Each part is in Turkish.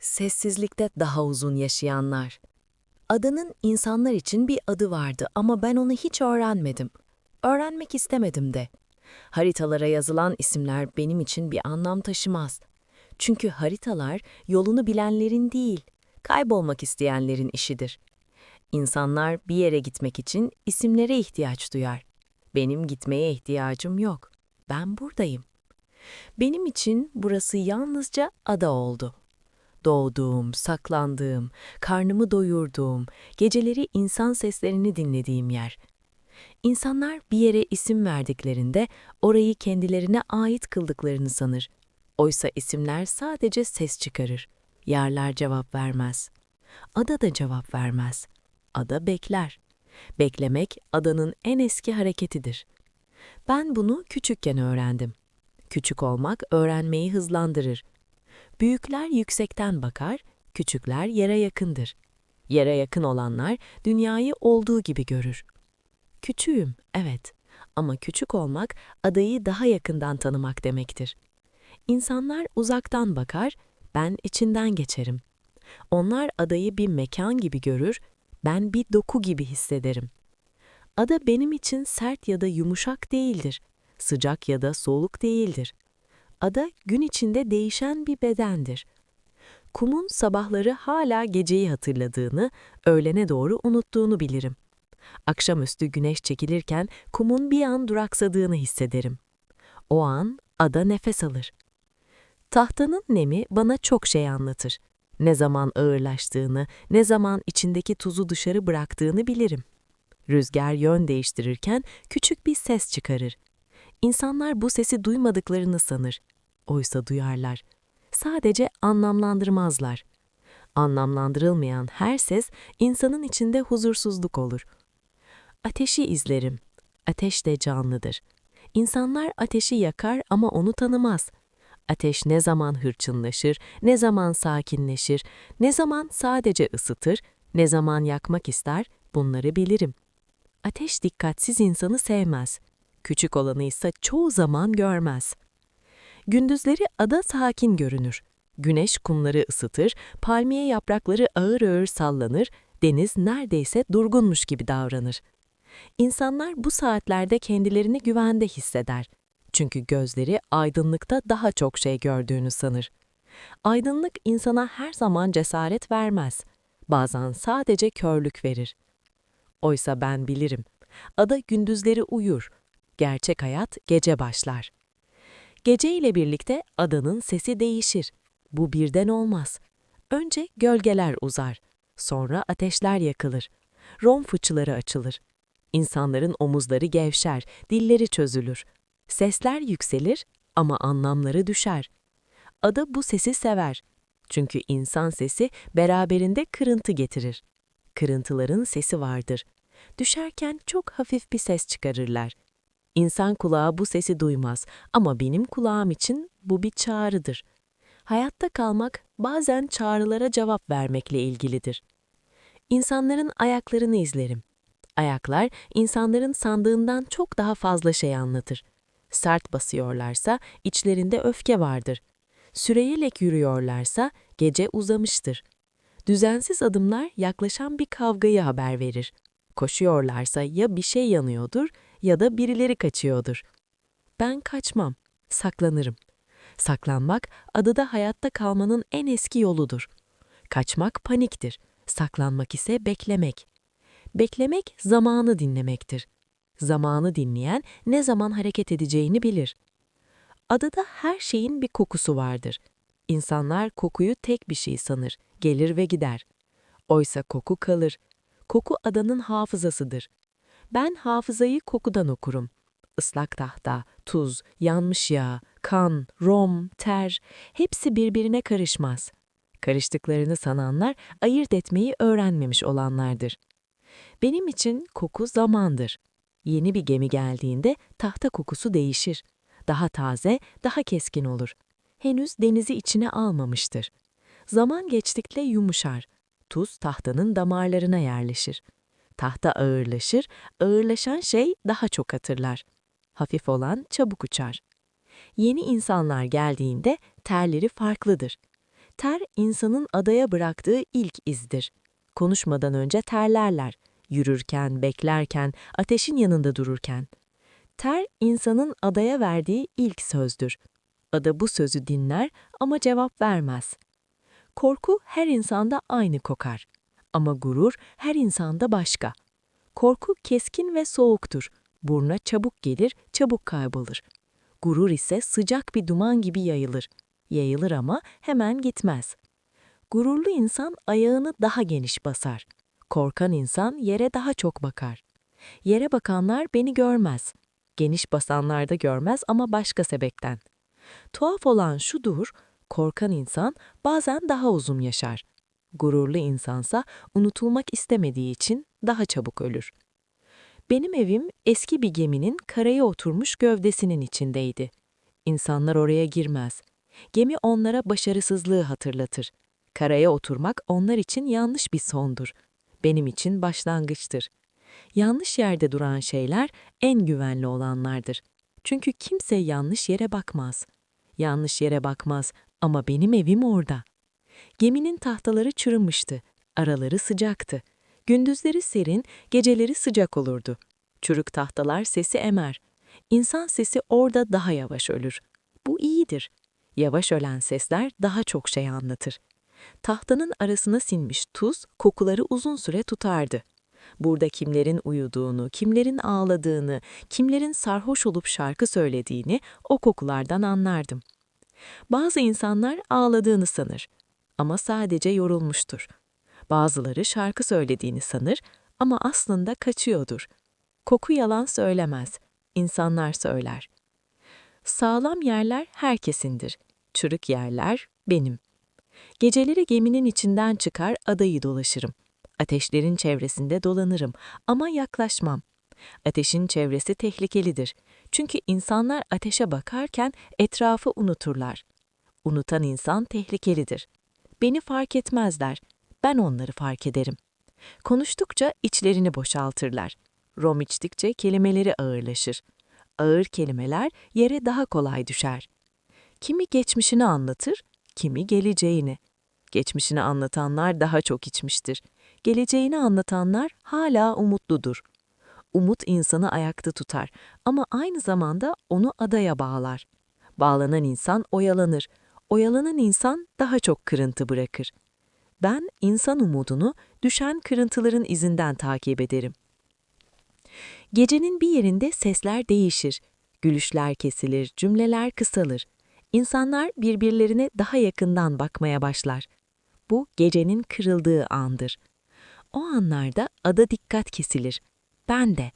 Sessizlikte daha uzun yaşayanlar. Adanın insanlar için bir adı vardı ama ben onu hiç öğrenmedim. Öğrenmek istemedim de. Haritalara yazılan isimler benim için bir anlam taşımaz. Çünkü haritalar yolunu bilenlerin değil, kaybolmak isteyenlerin işidir. İnsanlar bir yere gitmek için isimlere ihtiyaç duyar. Benim gitmeye ihtiyacım yok. Ben buradayım. Benim için burası yalnızca ada oldu. Doğduğum, saklandığım, karnımı doyurduğum, geceleri insan seslerini dinlediğim yer. İnsanlar bir yere isim verdiklerinde orayı kendilerine ait kıldıklarını sanır. Oysa isimler sadece ses çıkarır. Yerler cevap vermez. Ada da cevap vermez. Ada bekler. Beklemek adanın en eski hareketidir. Ben bunu küçükken öğrendim. Küçük olmak öğrenmeyi hızlandırır. Büyükler yüksekten bakar, küçükler yere yakındır. Yere yakın olanlar dünyayı olduğu gibi görür. Küçüğüm, evet. Ama küçük olmak adayı daha yakından tanımak demektir. İnsanlar uzaktan bakar, ben içinden geçerim. Onlar adayı bir mekan gibi görür, ben bir doku gibi hissederim. Ada benim için sert ya da yumuşak değildir, sıcak ya da soğuk değildir. Ada gün içinde değişen bir bedendir. Kumun sabahları hala geceyi hatırladığını, öğlene doğru unuttuğunu bilirim. Akşamüstü güneş çekilirken kumun bir an duraksadığını hissederim. O an ada nefes alır. Tahtanın nemi bana çok şey anlatır. Ne zaman ağırlaştığını, ne zaman içindeki tuzu dışarı bıraktığını bilirim. Rüzgar yön değiştirirken küçük bir ses çıkarır. İnsanlar bu sesi duymadıklarını sanır. Oysa duyarlar. Sadece anlamlandırmazlar. Anlamlandırılmayan her ses insanın içinde huzursuzluk olur. Ateşi izlerim. Ateş de canlıdır. İnsanlar ateşi yakar ama onu tanımaz. Ateş ne zaman hırçınlaşır, ne zaman sakinleşir, ne zaman sadece ısıtır, ne zaman yakmak ister, bunları bilirim. Ateş dikkatsiz insanı sevmez. Küçük olanı ise çoğu zaman görmez. Gündüzleri ada sakin görünür. Güneş kumları ısıtır, palmiye yaprakları ağır ağır sallanır, deniz neredeyse durgunmuş gibi davranır. İnsanlar bu saatlerde kendilerini güvende hisseder. Çünkü gözleri aydınlıkta daha çok şey gördüğünü sanır. Aydınlık insana her zaman cesaret vermez. Bazen sadece körlük verir. Oysa ben bilirim. Ada gündüzleri uyur. Gerçek hayat gece başlar. Gece ile birlikte adanın sesi değişir. Bu birden olmaz. Önce gölgeler uzar. Sonra ateşler yakılır. Rom fıçıları açılır. İnsanların omuzları gevşer, dilleri çözülür. Sesler yükselir ama anlamları düşer. Ada bu sesi sever. Çünkü insan sesi beraberinde kırıntı getirir. Kırıntıların sesi vardır. Düşerken çok hafif bir ses çıkarırlar. İnsan kulağı bu sesi duymaz ama benim kulağım için bu bir çağrıdır. Hayatta kalmak bazen çağrılara cevap vermekle ilgilidir. İnsanların ayaklarını izlerim. Ayaklar insanların sandığından çok daha fazla şey anlatır. Sert basıyorlarsa içlerinde öfke vardır. Süreyerek yürüyorlarsa gece uzamıştır. Düzensiz adımlar yaklaşan bir kavgayı haber verir. Koşuyorlarsa ya bir şey yanıyordur ya da birileri kaçıyordur. Ben kaçmam, saklanırım. Saklanmak adada hayatta kalmanın en eski yoludur. Kaçmak paniktir, saklanmak ise beklemek. Beklemek zamanı dinlemektir. Zamanı dinleyen ne zaman hareket edeceğini bilir. Adada her şeyin bir kokusu vardır. İnsanlar kokuyu tek bir şey sanır, gelir ve gider. Oysa koku kalır. Koku adanın hafızasıdır. Ben hafızayı kokudan okurum. Islak tahta, tuz, yanmış yağ, kan, rom, ter hepsi birbirine karışmaz. Karıştıklarını sananlar ayırt etmeyi öğrenmemiş olanlardır. Benim için koku zamandır. Yeni bir gemi geldiğinde tahta kokusu değişir. Daha taze, daha keskin olur. Henüz denizi içine almamıştır. Zaman geçtikçe yumuşar. Tuz tahtanın damarlarına yerleşir. Tahta ağırlaşır, ağırlaşan şey daha çok hatırlar. Hafif olan çabuk uçar. Yeni insanlar geldiğinde terleri farklıdır. Ter insanın adaya bıraktığı ilk izdir. Konuşmadan önce terlerler. Yürürken, beklerken, ateşin yanında dururken. Ter insanın adaya verdiği ilk sözdür. Ada bu sözü dinler ama cevap vermez. Korku her insanda aynı kokar. Ama gurur her insanda başka. Korku keskin ve soğuktur. Burna çabuk gelir, çabuk kaybolur. Gurur ise sıcak bir duman gibi yayılır. Yayılır ama hemen gitmez. Gururlu insan ayağını daha geniş basar. Korkan insan yere daha çok bakar. Yere bakanlar beni görmez. Geniş basanlar da görmez ama başka sebepten. Tuhaf olan şudur, korkan insan bazen daha uzun yaşar. Gururlu insansa unutulmak istemediği için daha çabuk ölür. Benim evim eski bir geminin karaya oturmuş gövdesinin içindeydi. İnsanlar oraya girmez. Gemi onlara başarısızlığı hatırlatır. Karaya oturmak onlar için yanlış bir sondur. Benim için başlangıçtır. Yanlış yerde duran şeyler en güvenli olanlardır. Çünkü kimse yanlış yere bakmaz. Yanlış yere bakmaz ama benim evim orada. Geminin tahtaları çürümüştü. Araları sıcaktı. Gündüzleri serin, geceleri sıcak olurdu. Çürük tahtalar sesi emer. İnsan sesi orada daha yavaş ölür. Bu iyidir. Yavaş ölen sesler daha çok şey anlatır. Tahtanın arasına sinmiş tuz kokuları uzun süre tutardı. Burada kimlerin uyuduğunu, kimlerin ağladığını, kimlerin sarhoş olup şarkı söylediğini o kokulardan anlardım. Bazı insanlar ağladığını sanır ama sadece yorulmuştur. Bazıları şarkı söylediğini sanır ama aslında kaçıyordur. Koku yalan söylemez, insanlar söyler. Sağlam yerler herkesindir, çürük yerler benim. Geceleri geminin içinden çıkar adayı dolaşırım. Ateşlerin çevresinde dolanırım ama yaklaşmam. Ateşin çevresi tehlikelidir. Çünkü insanlar ateşe bakarken etrafı unuturlar. Unutan insan tehlikelidir. Beni fark etmezler. Ben onları fark ederim. Konuştukça içlerini boşaltırlar. Rom içtikçe kelimeleri ağırlaşır. Ağır kelimeler yere daha kolay düşer. Kimi geçmişini anlatır, kimi geleceğini. Geçmişini anlatanlar daha çok içmiştir. Geleceğini anlatanlar hala umutludur. Umut insanı ayakta tutar ama aynı zamanda onu adaya bağlar. Bağlanan insan oyalanır. Oyalanan insan daha çok kırıntı bırakır. Ben insan umudunu düşen kırıntıların izinden takip ederim. Gecenin bir yerinde sesler değişir. Gülüşler kesilir, cümleler kısalır. İnsanlar birbirlerine daha yakından bakmaya başlar. Bu gecenin kırıldığı andır. O anlarda ada dikkat kesilir. Ben de.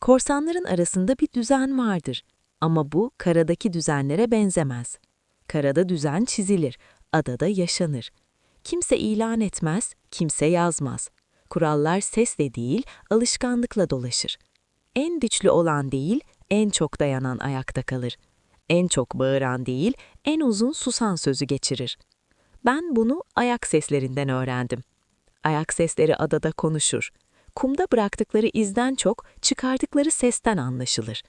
Korsanların arasında bir düzen vardır ama bu karadaki düzenlere benzemez. Karada düzen çizilir, adada yaşanır. Kimse ilan etmez, kimse yazmaz. Kurallar sesle değil, alışkanlıkla dolaşır. En güçlü olan değil, en çok dayanan ayakta kalır. En çok bağıran değil, en uzun susan sözü geçirir. Ben bunu ayak seslerinden öğrendim. Ayak sesleri adada konuşur. Kumda bıraktıkları izden çok çıkardıkları sesten anlaşılır.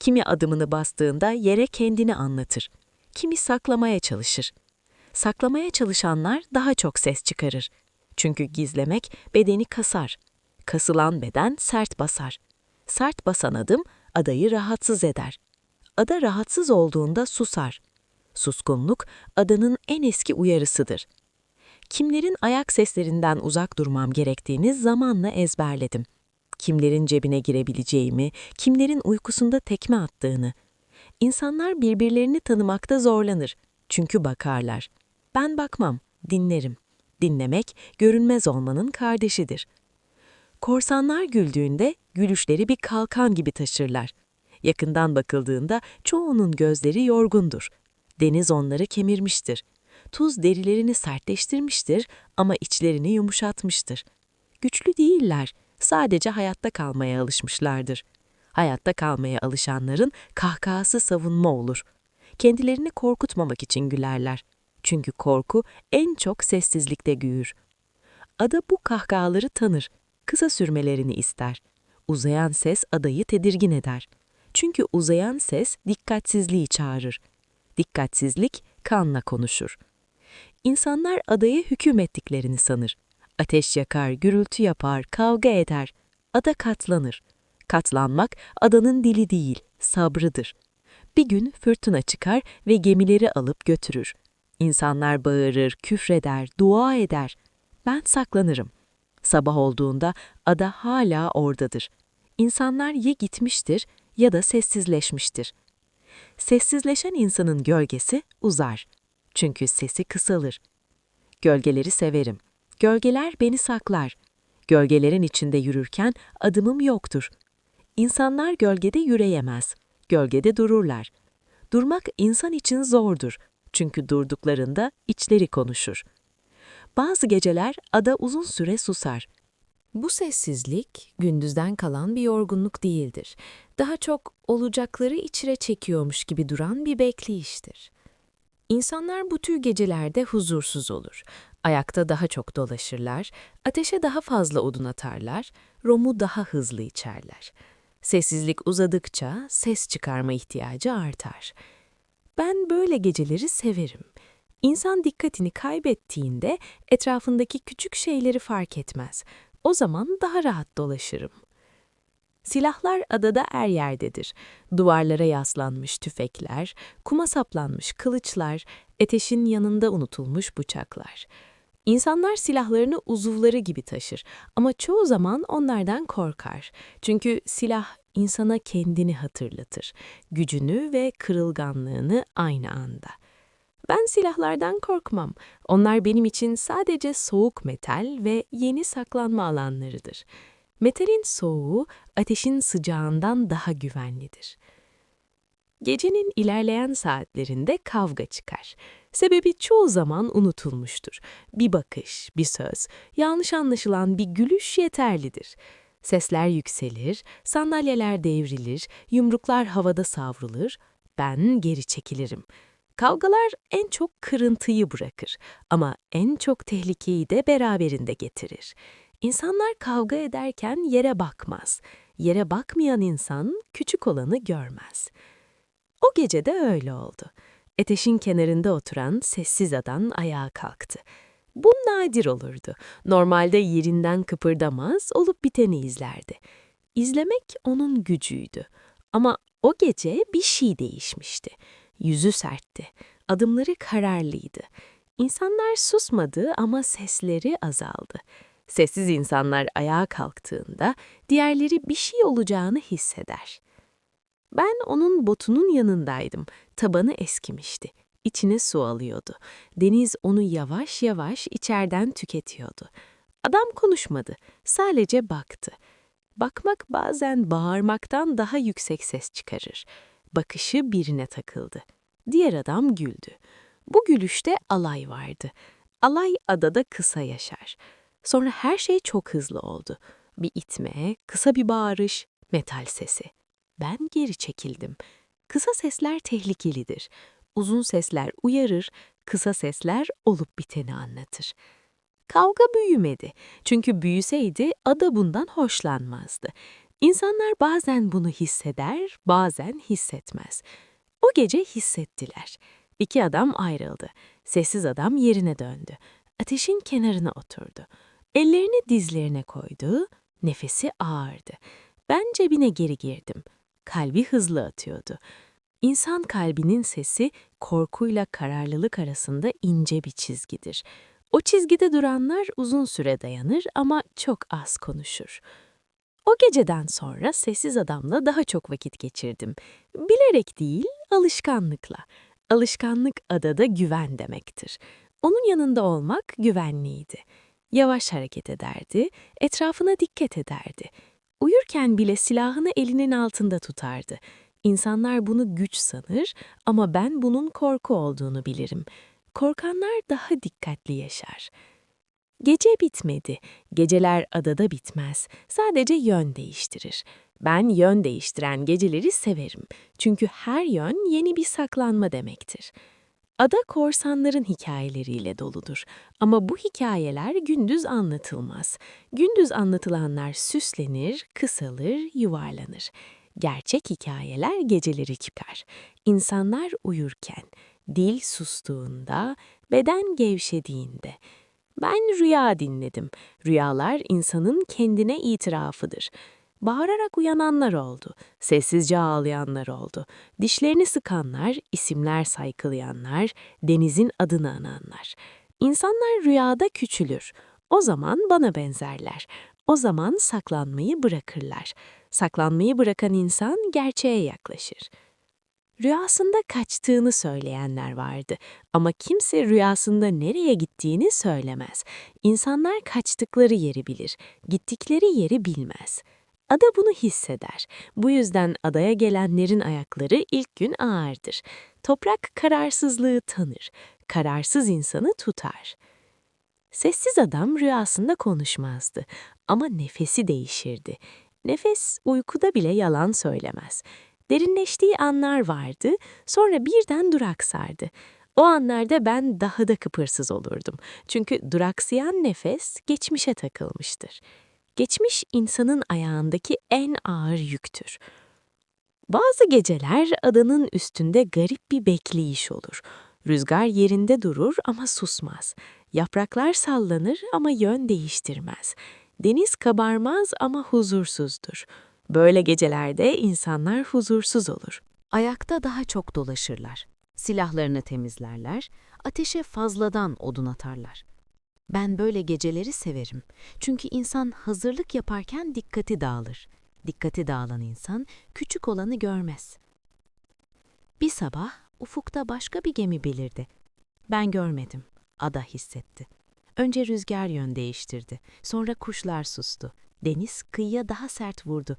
Kimi adımını bastığında yere kendini anlatır. Kimi saklamaya çalışır. Saklamaya çalışanlar daha çok ses çıkarır. Çünkü gizlemek bedeni kasar. Kasılan beden sert basar. Sert basan adım adayı rahatsız eder. Ada rahatsız olduğunda susar. Suskunluk adanın en eski uyarısıdır. Kimlerin ayak seslerinden uzak durmam gerektiğini zamanla ezberledim. Kimlerin cebine girebileceğimi, kimlerin uykusunda tekme attığını. İnsanlar birbirlerini tanımakta zorlanır. Çünkü bakarlar. Ben bakmam, dinlerim. Dinlemek, görünmez olmanın kardeşidir. Korsanlar güldüğünde gülüşleri bir kalkan gibi taşırlar. Yakından bakıldığında çoğunun gözleri yorgundur. Deniz onları kemirmiştir. Tuz derilerini sertleştirmiştir ama içlerini yumuşatmıştır. Güçlü değiller, sadece hayatta kalmaya alışmışlardır. Hayatta kalmaya alışanların kahkahası savunma olur. Kendilerini korkutmamak için gülerler. Çünkü korku en çok sessizlikte büyür. Ada bu kahkahaları tanır, kısa sürmelerini ister. Uzayan ses adayı tedirgin eder. Çünkü uzayan ses dikkatsizliği çağırır. Dikkatsizlik kanla konuşur. İnsanlar adaya hüküm ettiklerini sanır. Ateş yakar, gürültü yapar, kavga eder. Ada katlanır. Katlanmak adanın dili değil, sabrıdır. Bir gün fırtına çıkar ve gemileri alıp götürür. İnsanlar bağırır, küfreder, dua eder. Ben saklanırım. Sabah olduğunda ada hala oradadır. İnsanlar ya gitmiştir ya da sessizleşmiştir. Sessizleşen insanın gölgesi uzar. Çünkü sesi kısalır. Gölgeleri severim. Gölgeler beni saklar. Gölgelerin içinde yürürken adımım yoktur. İnsanlar gölgede yürüyemez. Gölgede dururlar. Durmak insan için zordur. Çünkü durduklarında içleri konuşur. Bazı geceler ada uzun süre susar. Bu sessizlik gündüzden kalan bir yorgunluk değildir. Daha çok olacakları içine çekiyormuş gibi duran bir bekleyiştir. İnsanlar bu tür gecelerde huzursuz olur. Ayakta daha çok dolaşırlar, ateşe daha fazla odun atarlar, romu daha hızlı içerler. Sessizlik uzadıkça ses çıkarma ihtiyacı artar. Ben böyle geceleri severim. İnsan dikkatini kaybettiğinde etrafındaki küçük şeyleri fark etmez. O zaman daha rahat dolaşırım. Silahlar adada er yerdedir. Duvarlara yaslanmış tüfekler, kuma saplanmış kılıçlar, ateşin yanında unutulmuş bıçaklar. İnsanlar silahlarını uzuvları gibi taşır ama çoğu zaman onlardan korkar. Çünkü silah insana kendini hatırlatır, gücünü ve kırılganlığını aynı anda. Ben silahlardan korkmam. Onlar benim için sadece soğuk metal ve yeni saklanma alanlarıdır. Metalin soğuğu ateşin sıcağından daha güvenlidir. Gecenin ilerleyen saatlerinde kavga çıkar. Sebebi çoğu zaman unutulmuştur. Bir bakış, bir söz, yanlış anlaşılan bir gülüş yeterlidir. Sesler yükselir, sandalyeler devrilir, yumruklar havada savrulur. Ben geri çekilirim. Kavgalar en çok kırıntıyı bırakır ama en çok tehlikeyi de beraberinde getirir. İnsanlar kavga ederken yere bakmaz. Yere bakmayan insan küçük olanı görmez. O gece de öyle oldu. Ateşin kenarında oturan sessiz adam ayağa kalktı. Bu nadir olurdu. Normalde yerinden kıpırdamaz, olup biteni izlerdi. İzlemek onun gücüydü. Ama o gece bir şey değişmişti. Yüzü sertti, adımları kararlıydı. İnsanlar susmadı ama sesleri azaldı. Sessiz insanlar ayağa kalktığında diğerleri bir şey olacağını hisseder. Ben onun botunun yanındaydım. Tabanı eskimişti. İçine su alıyordu. Deniz onu yavaş yavaş içerden tüketiyordu. Adam konuşmadı, sadece baktı. Bakmak bazen bağırmaktan daha yüksek ses çıkarır. Bakışı birine takıldı. Diğer adam güldü. Bu gülüşte alay vardı. Alay adada kısa yaşar. Sonra her şey çok hızlı oldu. Bir itme, kısa bir bağırış, metal sesi. Ben geri çekildim. Kısa sesler tehlikelidir. Uzun sesler uyarır, kısa sesler olup biteni anlatır. Kavga büyümedi. Çünkü büyüseydi ada bundan hoşlanmazdı. İnsanlar bazen bunu hisseder, bazen hissetmez. O gece hissettiler. İki adam ayrıldı. Sessiz adam yerine döndü. Ateşin kenarına oturdu. Ellerini dizlerine koydu, nefesi ağırdı. Ben cebine geri girdim. Kalbi hızlı atıyordu. İnsan kalbinin sesi korkuyla kararlılık arasında ince bir çizgidir. O çizgide duranlar uzun süre dayanır ama çok az konuşur. O geceden sonra sessiz adamla daha çok vakit geçirdim. Bilerek değil, alışkanlıkla. Alışkanlık adada güven demektir. Onun yanında olmak güvenliydi. Yavaş hareket ederdi, etrafına dikkat ederdi. Uyurken bile silahını elinin altında tutardı. İnsanlar bunu güç sanır ama ben bunun korku olduğunu bilirim. Korkanlar daha dikkatli yaşar. Gece bitmedi. Geceler adada bitmez. Sadece yön değiştirir. Ben yön değiştiren geceleri severim. Çünkü her yön yeni bir saklanma demektir. Ada korsanların hikayeleriyle doludur. Ama bu hikayeler gündüz anlatılmaz. Gündüz anlatılanlar süslenir, kısalır, yuvarlanır. Gerçek hikayeler geceleri çıkar. İnsanlar uyurken. Dil sustuğunda, beden gevşediğinde. Ben rüya dinledim. Rüyalar insanın kendine itirafıdır. Bağırarak uyananlar oldu, sessizce ağlayanlar oldu. Dişlerini sıkanlar, isimler saykılayanlar, denizin adını ananlar. İnsanlar rüyada küçülür. O zaman bana benzerler. O zaman saklanmayı bırakırlar. Saklanmayı bırakan insan gerçeğe yaklaşır. Rüyasında kaçtığını söyleyenler vardı ama kimse rüyasında nereye gittiğini söylemez. İnsanlar kaçtıkları yeri bilir, gittikleri yeri bilmez. Ada bunu hisseder. Bu yüzden adaya gelenlerin ayakları ilk gün ağırdır. Toprak kararsızlığı tanır. Kararsız insanı tutar. Sessiz adam rüyasında konuşmazdı ama nefesi değişirdi. Nefes uykuda bile yalan söylemez. Derinleştiği anlar vardı, sonra birden duraksardı. O anlarda ben daha da kıpırsız olurdum. Çünkü duraksayan nefes geçmişe takılmıştır. Geçmiş insanın ayağındaki en ağır yüktür. Bazı geceler adanın üstünde garip bir bekleyiş olur. Rüzgar yerinde durur ama susmaz. Yapraklar sallanır ama yön değiştirmez. Deniz kabarmaz ama huzursuzdur. Böyle gecelerde insanlar huzursuz olur. Ayakta daha çok dolaşırlar. Silahlarını temizlerler, ateşe fazladan odun atarlar. Ben böyle geceleri severim. Çünkü insan hazırlık yaparken dikkati dağılır. Dikkati dağılan insan küçük olanı görmez. Bir sabah ufukta başka bir gemi belirdi. Ben görmedim. Ada hissetti. Önce rüzgar yön değiştirdi. Sonra kuşlar sustu. Deniz kıyıya daha sert vurdu.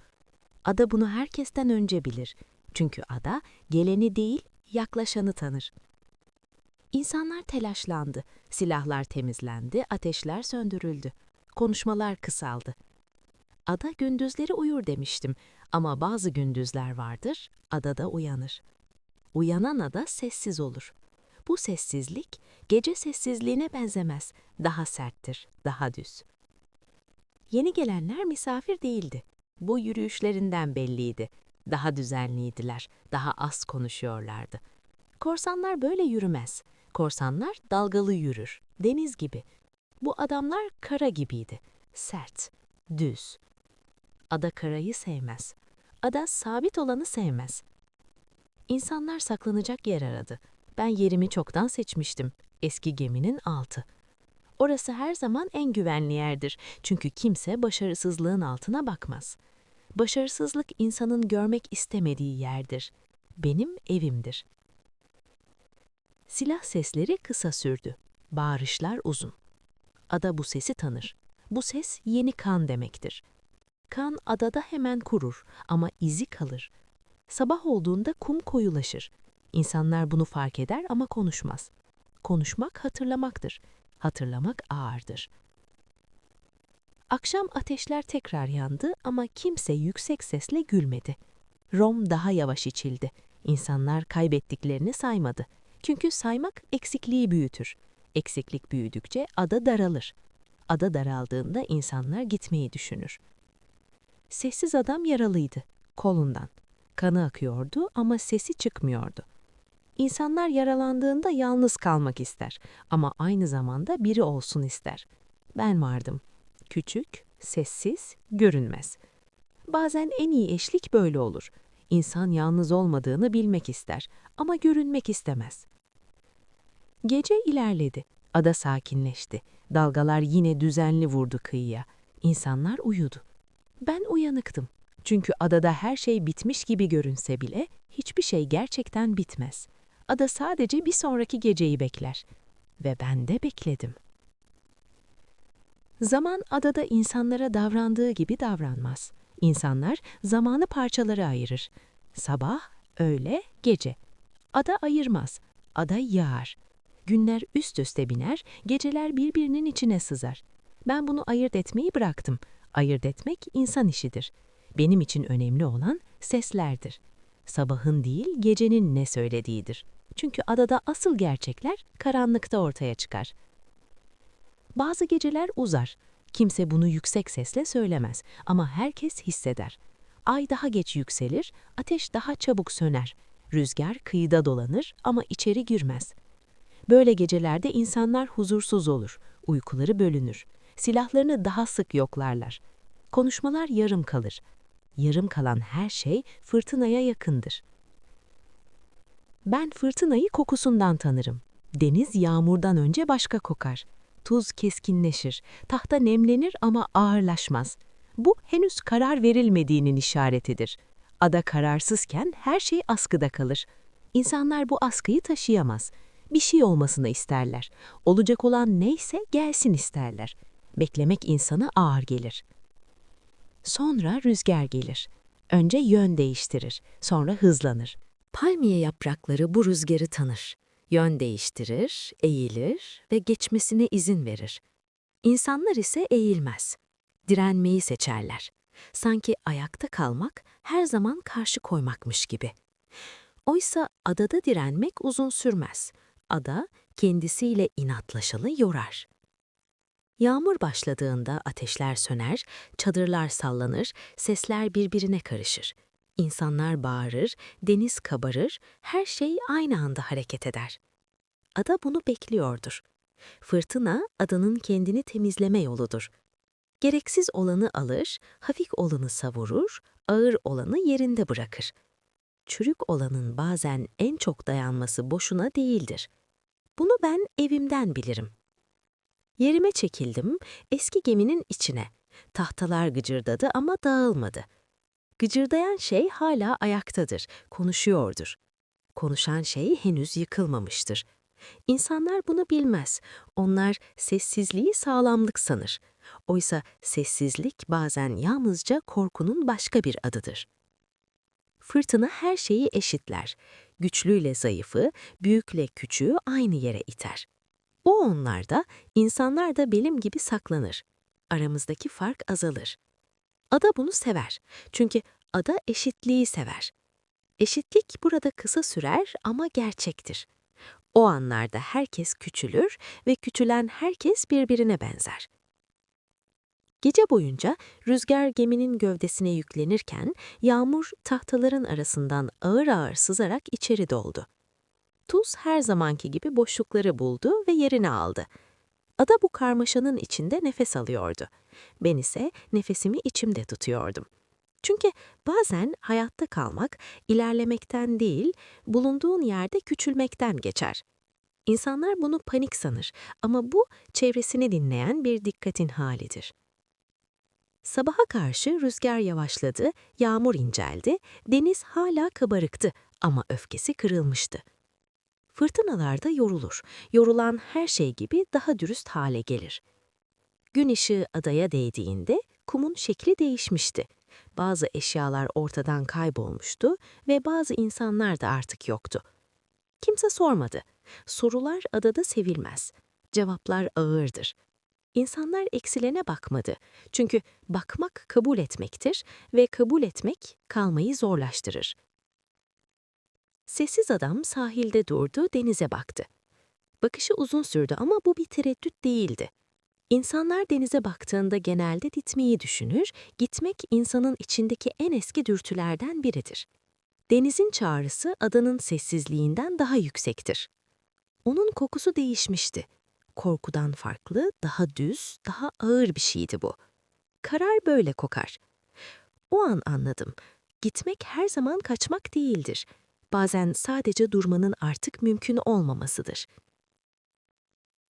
Ada bunu herkesten önce bilir. Çünkü ada geleni değil, yaklaşanı tanır. İnsanlar telaşlandı. Silahlar temizlendi, ateşler söndürüldü. Konuşmalar kısaldı. Ada gündüzleri uyur demiştim ama bazı gündüzler vardır, adada uyanır. Uyanan ada sessiz olur. Bu sessizlik gece sessizliğine benzemez, daha serttir, daha düz. Yeni gelenler misafir değildi. Bu yürüyüşlerinden belliydi. Daha düzenliydiler, daha az konuşuyorlardı. Korsanlar böyle yürümez. Korsanlar dalgalı yürür, deniz gibi. Bu adamlar kara gibiydi. Sert, düz. Ada karayı sevmez. Ada sabit olanı sevmez. İnsanlar saklanacak yer aradı. Ben yerimi çoktan seçmiştim. Eski geminin altı. Orası her zaman en güvenli yerdir. Çünkü kimse başarısızlığın altına bakmaz. Başarısızlık insanın görmek istemediği yerdir. Benim evimdir. Silah sesleri kısa sürdü. Bağırışlar uzun. Ada bu sesi tanır. Bu ses yeni kan demektir. Kan adada hemen kurur ama izi kalır. Sabah olduğunda kum koyulaşır. İnsanlar bunu fark eder ama konuşmaz. Konuşmak hatırlamaktır. Hatırlamak ağırdır. Akşam ateşler tekrar yandı ama kimse yüksek sesle gülmedi. Rom daha yavaş içildi. İnsanlar kaybettiklerini saymadı. Çünkü saymak eksikliği büyütür. Eksiklik büyüdükçe ada daralır. Ada daraldığında insanlar gitmeyi düşünür. Sessiz adam yaralıydı, kolundan. Kanı akıyordu ama sesi çıkmıyordu. İnsanlar yaralandığında yalnız kalmak ister ama aynı zamanda biri olsun ister. Ben vardım. Küçük, sessiz, görünmez. Bazen en iyi eşlik böyle olur. İnsan yalnız olmadığını bilmek ister ama görünmek istemez. Gece ilerledi. Ada sakinleşti. Dalgalar yine düzenli vurdu kıyıya. İnsanlar uyudu. Ben uyanıktım. Çünkü adada her şey bitmiş gibi görünse bile hiçbir şey gerçekten bitmez. Ada sadece bir sonraki geceyi bekler. Ve ben de bekledim. Zaman adada insanlara davrandığı gibi davranmaz. İnsanlar zamanı parçalara ayırır. Sabah, öğle, gece. Ada ayırmaz. Ada yağar. Günler üst üste biner, geceler birbirinin içine sızar. Ben bunu ayırt etmeyi bıraktım. Ayırt etmek insan işidir. Benim için önemli olan seslerdir. Sabahın değil, gecenin ne söylediğidir. Çünkü adada asıl gerçekler karanlıkta ortaya çıkar. Bazı geceler uzar. Kimse bunu yüksek sesle söylemez ama herkes hisseder. Ay daha geç yükselir, ateş daha çabuk söner. Rüzgar kıyıda dolanır ama içeri girmez. Böyle gecelerde insanlar huzursuz olur, uykuları bölünür, silahlarını daha sık yoklarlar. Konuşmalar yarım kalır. Yarım kalan her şey fırtınaya yakındır. Ben fırtınayı kokusundan tanırım. Deniz yağmurdan önce başka kokar. Tuz keskinleşir, tahta nemlenir ama ağırlaşmaz. Bu henüz karar verilmediğinin işaretidir. Ada kararsızken her şey askıda kalır. İnsanlar bu askıyı taşıyamaz. Bir şey olmasını isterler. Olacak olan neyse gelsin isterler. Beklemek insana ağır gelir. Sonra rüzgar gelir. Önce yön değiştirir, sonra hızlanır. Palmiye yaprakları bu rüzgarı tanır. Yön değiştirir, eğilir ve geçmesine izin verir. İnsanlar ise eğilmez. Direnmeyi seçerler. Sanki ayakta kalmak her zaman karşı koymakmış gibi. Oysa adada direnmek uzun sürmez. Ada kendisiyle inatlaşanı yorar. Yağmur başladığında ateşler söner, çadırlar sallanır, sesler birbirine karışır. İnsanlar bağırır, deniz kabarır, her şey aynı anda hareket eder. Ada bunu bekliyordur. Fırtına adanın kendini temizleme yoludur. Gereksiz olanı alır, hafif olanı savurur, ağır olanı yerinde bırakır. Çürük olanın bazen en çok dayanması boşuna değildir. Bunu ben evimden bilirim. Yerime çekildim, eski geminin içine. Tahtalar gıcırdadı ama dağılmadı. Gıcırdayan şey hala ayaktadır, konuşuyordur. Konuşan şey henüz yıkılmamıştır. İnsanlar bunu bilmez. Onlar sessizliği sağlamlık sanır. Oysa sessizlik bazen yalnızca korkunun başka bir adıdır. Fırtına her şeyi eşitler. Güçlüyle zayıfı, büyükle küçüğü aynı yere iter. O onlarda, insanlar da benim gibi saklanır. Aramızdaki fark azalır. Ada bunu sever. Çünkü ada eşitliği sever. Eşitlik burada kısa sürer ama gerçektir. O anlarda herkes küçülür ve küçülen herkes birbirine benzer. Gece boyunca rüzgar geminin gövdesine yüklenirken yağmur tahtaların arasından ağır ağır sızarak içeri doldu. Tuz her zamanki gibi boşlukları buldu ve yerini aldı. Ada bu karmaşanın içinde nefes alıyordu. Ben ise nefesimi içimde tutuyordum. Çünkü bazen hayatta kalmak, ilerlemekten değil, bulunduğun yerde küçülmekten geçer. İnsanlar bunu panik sanır ama bu çevresini dinleyen bir dikkatin halidir. Sabaha karşı rüzgar yavaşladı, yağmur inceldi, deniz hala kabarıktı ama öfkesi kırılmıştı. Fırtınalarda yorulur, yorulan her şey gibi daha dürüst hale gelir. Gün ışığı adaya değdiğinde kumun şekli değişmişti. Bazı eşyalar ortadan kaybolmuştu ve bazı insanlar da artık yoktu. Kimse sormadı. Sorular adada sevilmez. Cevaplar ağırdır. İnsanlar eksilene bakmadı. Çünkü bakmak kabul etmektir ve kabul etmek kalmayı zorlaştırır. Sessiz adam sahilde durdu, denize baktı. Bakışı uzun sürdü ama bu bir tereddüt değildi. İnsanlar denize baktığında genelde gitmeyi düşünür, gitmek insanın içindeki en eski dürtülerden biridir. Denizin çağrısı adanın sessizliğinden daha yüksektir. Onun kokusu değişmişti. Korkudan farklı, daha düz, daha ağır bir şeydi bu. Karar böyle kokar. O an anladım. Gitmek her zaman kaçmak değildir. Bazen sadece durmanın artık mümkün olmamasıdır.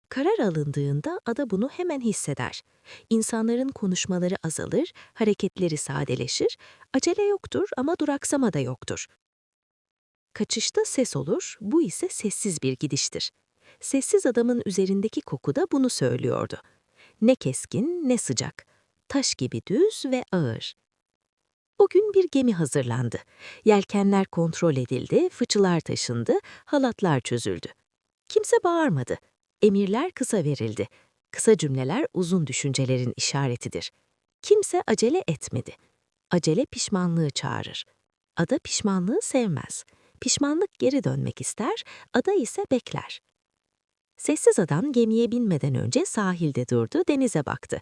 Karar alındığında ada bunu hemen hisseder. İnsanların konuşmaları azalır, hareketleri sadeleşir, acele yoktur ama duraksama da yoktur. Kaçışta ses olur, bu ise sessiz bir gidiştir. Sessiz adamın üzerindeki koku da bunu söylüyordu. Ne keskin ne sıcak, taş gibi düz ve ağır. O gün bir gemi hazırlandı. Yelkenler kontrol edildi, fıçılar taşındı, halatlar çözüldü. Kimse bağırmadı. Emirler kısa verildi. Kısa cümleler uzun düşüncelerin işaretidir. Kimse acele etmedi. Acele pişmanlığı çağırır. Ada pişmanlığı sevmez. Pişmanlık geri dönmek ister, ada ise bekler. Sessiz adam gemiye binmeden önce sahilde durdu, denize baktı.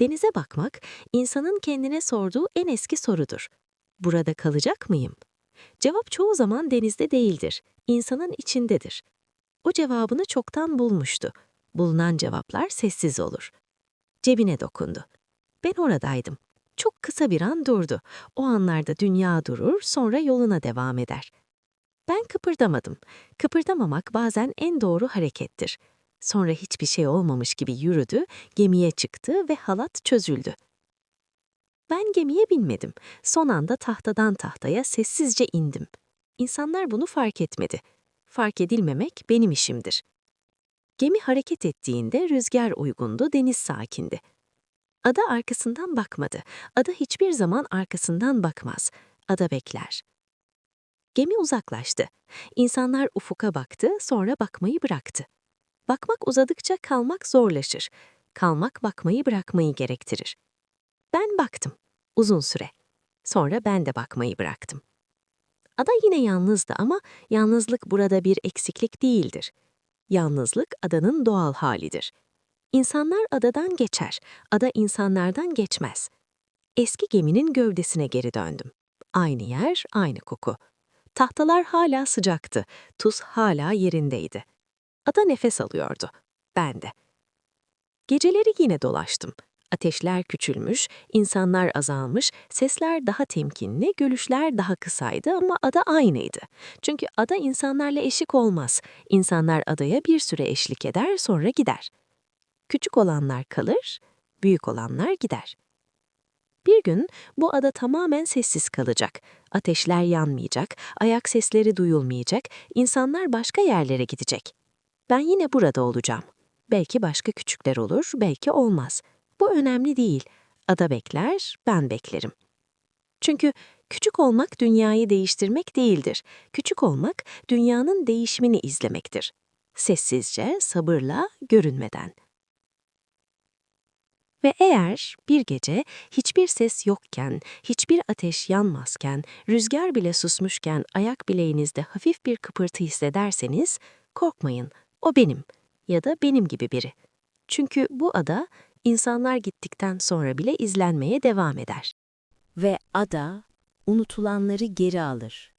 Denize bakmak, insanın kendine sorduğu en eski sorudur. Burada kalacak mıyım? Cevap çoğu zaman denizde değildir, insanın içindedir. O cevabını çoktan bulmuştu. Bulunan cevaplar sessiz olur. Cebine dokundu. Ben oradaydım. Çok kısa bir an durdu. O anlarda dünya durur, sonra yoluna devam eder. Ben kıpırdamadım. Kıpırdamamak bazen en doğru harekettir. Sonra hiçbir şey olmamış gibi yürüdü, gemiye çıktı ve halat çözüldü. Ben gemiye binmedim. Son anda tahtadan tahtaya sessizce indim. İnsanlar bunu fark etmedi. Fark edilmemek benim işimdir. Gemi hareket ettiğinde rüzgar uygundu, deniz sakindi. Ada arkasından bakmadı. Ada hiçbir zaman arkasından bakmaz. Ada bekler. Gemi uzaklaştı. İnsanlar ufuka baktı, sonra bakmayı bıraktı. Bakmak uzadıkça kalmak zorlaşır. Kalmak bakmayı bırakmayı gerektirir. Ben baktım. Uzun süre. Sonra ben de bakmayı bıraktım. Ada yine yalnızdı ama yalnızlık burada bir eksiklik değildir. Yalnızlık adanın doğal halidir. İnsanlar adadan geçer, ada insanlardan geçmez. Eski geminin gövdesine geri döndüm. Aynı yer, aynı koku. Tahtalar hala sıcaktı, tuz hala yerindeydi. Ada nefes alıyordu, ben de. Geceleri yine dolaştım. Ateşler küçülmüş, insanlar azalmış, sesler daha temkinli, gülüşler daha kısaydı ama ada aynıydı. Çünkü ada insanlarla eşik olmaz. İnsanlar adaya bir süre eşlik eder, sonra gider. Küçük olanlar kalır, büyük olanlar gider. Bir gün bu ada tamamen sessiz kalacak. Ateşler yanmayacak, ayak sesleri duyulmayacak, insanlar başka yerlere gidecek. Ben yine burada olacağım. Belki başka küçükler olur, belki olmaz. Bu önemli değil. Ada bekler, ben beklerim. Çünkü küçük olmak dünyayı değiştirmek değildir. Küçük olmak dünyanın değişimini izlemektir. Sessizce, sabırla, görünmeden. Ve eğer bir gece hiçbir ses yokken, hiçbir ateş yanmazken, rüzgar bile susmuşken ayak bileğinizde hafif bir kıpırtı hissederseniz, korkmayın, o benim ya da benim gibi biri. Çünkü bu ada insanlar gittikten sonra bile izlenmeye devam eder. Ve ada unutulanları geri alır.